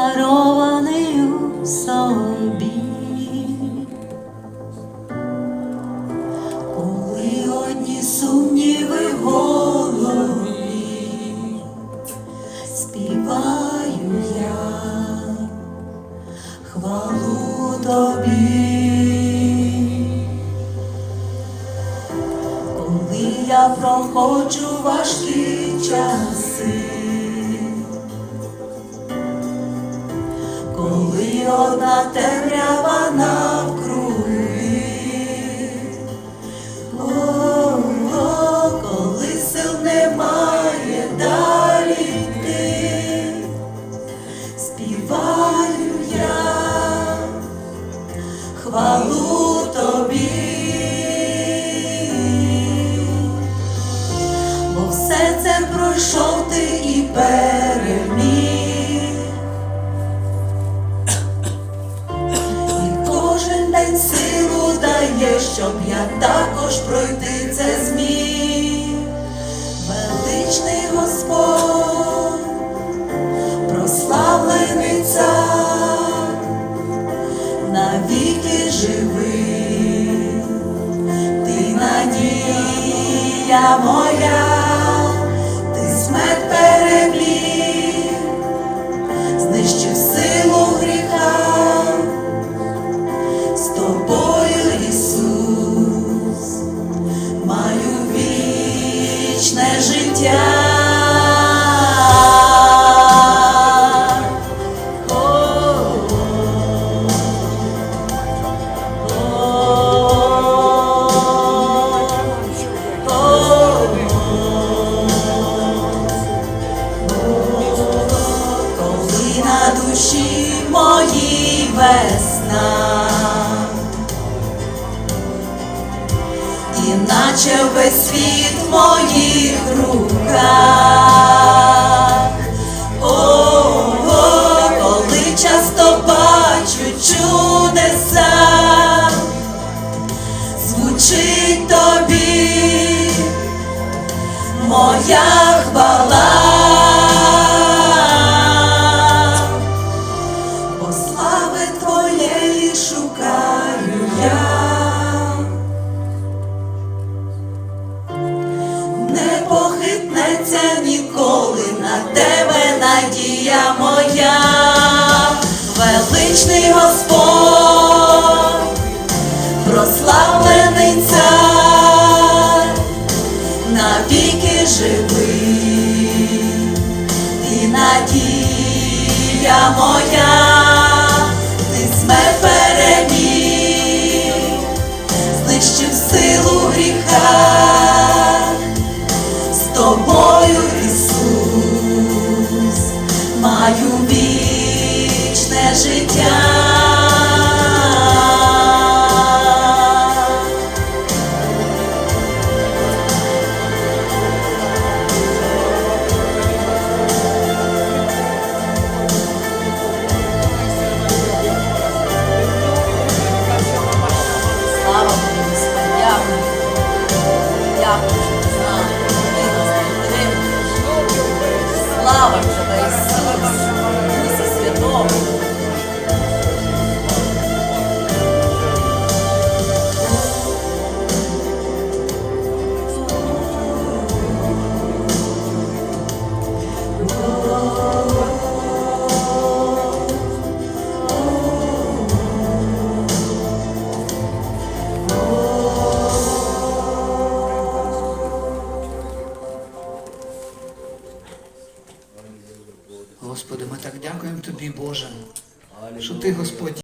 дарований у собі, коли одні сумніви в голові співаю я хвалу тобі, коли я проходжу важкі часи. Коли одна темрява навкруги, о, о, коли сил немає далі йти, співаю я. Хвалу тобі, бо все це пройшов ти і переміг. Дає, щоб я також пройти це зміг. Величний Господь, прославлений цар, навіки живий, ти надія моя, ти смерть переміг, знищив вічне життя. Наче весь світ в моїх руках. О, о, коли часто бачу чудеса, звучить тобі моя хвала. Бо слави твоєї шукаю вічний Господь, прославлений цар, навіки живий і надія моя. життя. Господи, ми так дякуємо Тобі, Боже, що Ти, Господь.